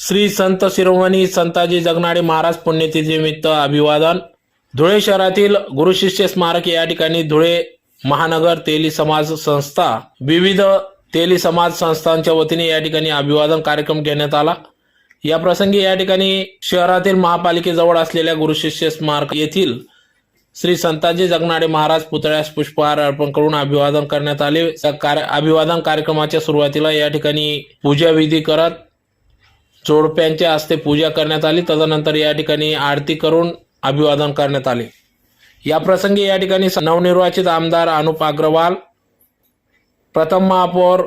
श्री संत शिरोमणी संताजी जगनाडे महाराज पुण्यतिथीनिमित्त अभिवादन. धुळे शहरातील गुरुशिष्य स्मारक या ठिकाणी धुळे महानगर तेली समाज संस्था विविध तेली समाज संस्थांच्या वतीने या ठिकाणी अभिवादन कार्यक्रम घेण्यात आला. या प्रसंगी या ठिकाणी शहरातील महापालिकेजवळ असलेल्या गुरुशिष्य स्मारक येथील श्री संताजी जगनाडे महाराज पुतळ्यास पुष्पहार अर्पण करून अभिवादन करण्यात आले. कार्य- अभिवादन कार्यक्रमाच्या सुरुवातीला या ठिकाणी पूजा विधी करत जोडप्यांच्या हस्ते पूजा करण्यात आली. तदनंतर या ठिकाणी आरती करून अभिवादन करण्यात आले. या प्रसंगी या ठिकाणी नवनिर्वाचित आमदार अनुप अग्रवाल प्रथम महापौर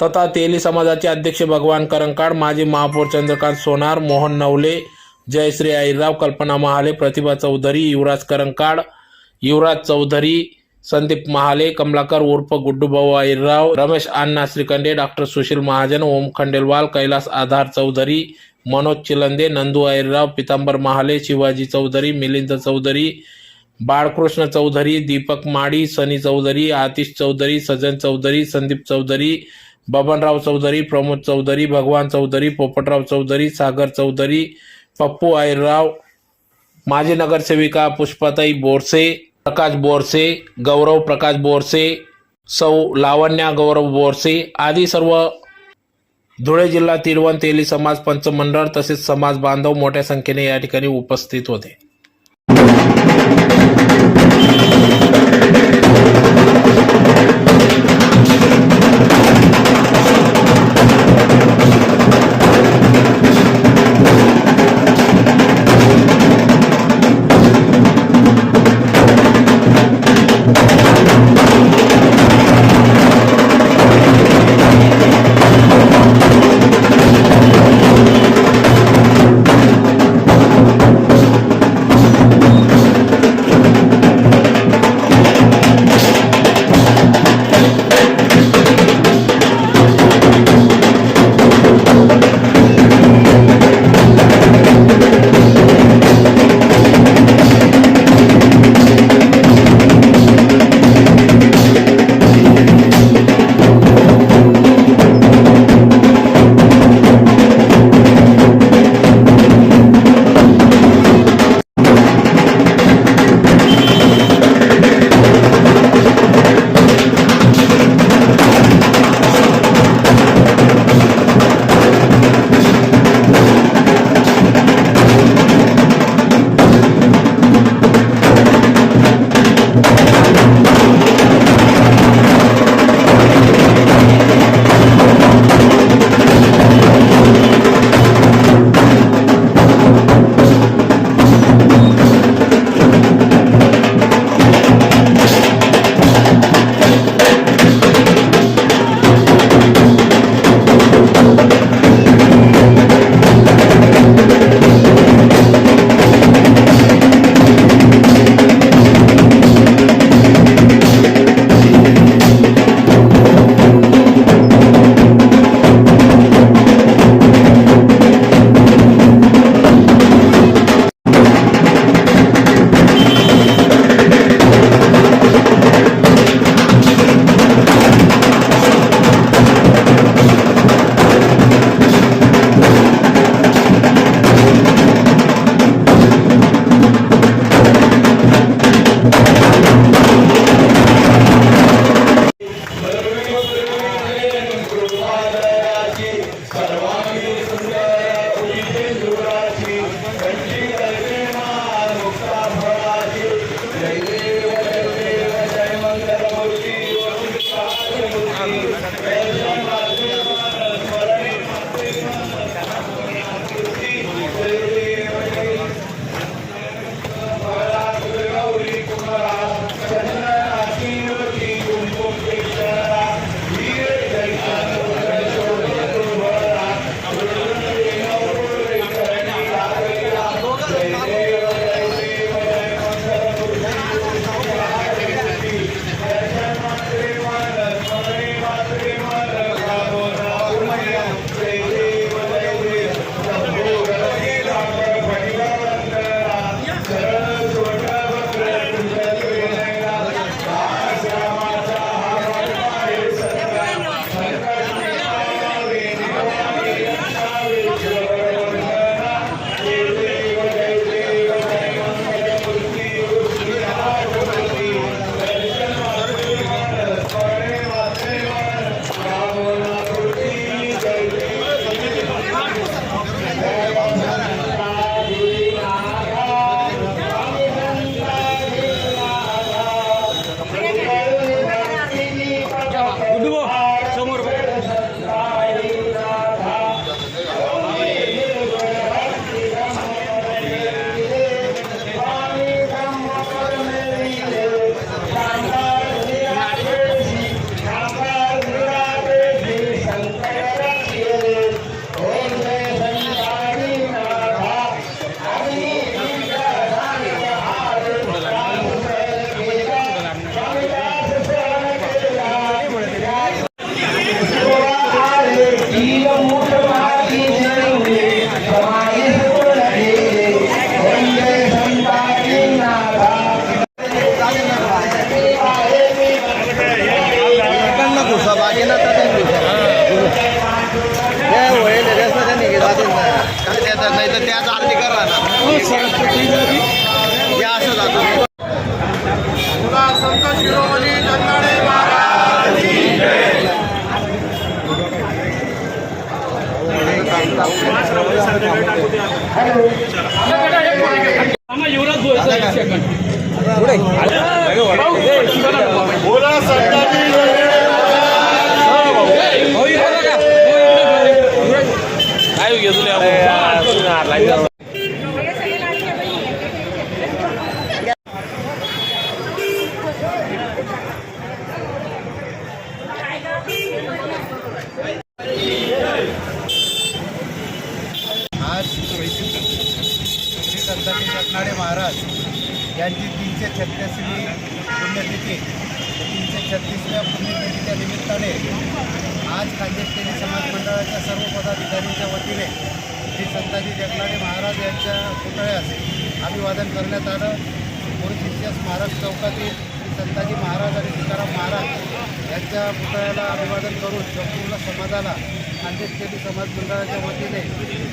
तथा तेली समाजाचे अध्यक्ष भगवान करंकाड माजी महापौर चंद्रकांत सोनार मोहन नवले जयश्री आईराव कल्पना महाले प्रतिभा चौधरी युवराज करंकाड युवराज चौधरी संदीप महाले कमलाकर उर्फ गुड्डूभाऊ आईरराव रमेश अण्णा श्रीखंडे डॉक्टर सुशील महाजन ओम खंडेलवाल कैलास आधार चौधरी मनोज चिलंदे नंदू आईरराव पितांबर महाले शिवाजी चौधरी मिलिंद चौधरी बाळकृष्ण चौधरी दीपक माडी सनी चौधरी आतिश चौधरी सजन चौधरी संदीप चौधरी बबनराव चौधरी प्रमोद चौधरी भगवान चौधरी पोपटराव चौधरी सागर चौधरी पप्पू आईरराव माजी नगरसेविका पुष्पाताई बोरसे प्रकाश बोरसे गौरव प्रकाश बोरसे सौ लावण्या गौरव बोरसे आदी सर्व धुळे जिल्हा तिरवण तेली समाज पंचमंडळ तसेच समाज बांधव मोठ्या संख्येने या ठिकाणी उपस्थित होते. बाकी ना होईल नाही तर त्याच आरती करा ना असं जातो संत शिरोमणी चंदाडे महाराज यांची तीनशे छत्तीसवी पुण्यतिथी तीनशे छत्तीसव्या पुण्यतिथीच्या निमित्ताने आज खानदेशकेली समाज मंडळाच्या सर्व पदाधिकाऱ्यांच्या वतीने श्री संताजी जगनाडे महाराज यांच्या पुतळ्यास अभिवादन करण्यात आलं. गुरुशिष्य स्मारक चौकातील श्री संताजी महाराज आणि तुकाराम महाराज यांच्या पुतळ्याला अभिवादन करून संपूर्ण समाजाला खानदेशकेली समाज मंडळाच्या वतीने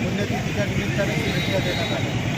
पुण्यतिथीच्या निमित्ताने शुभेच्छा देण्यात आल्या.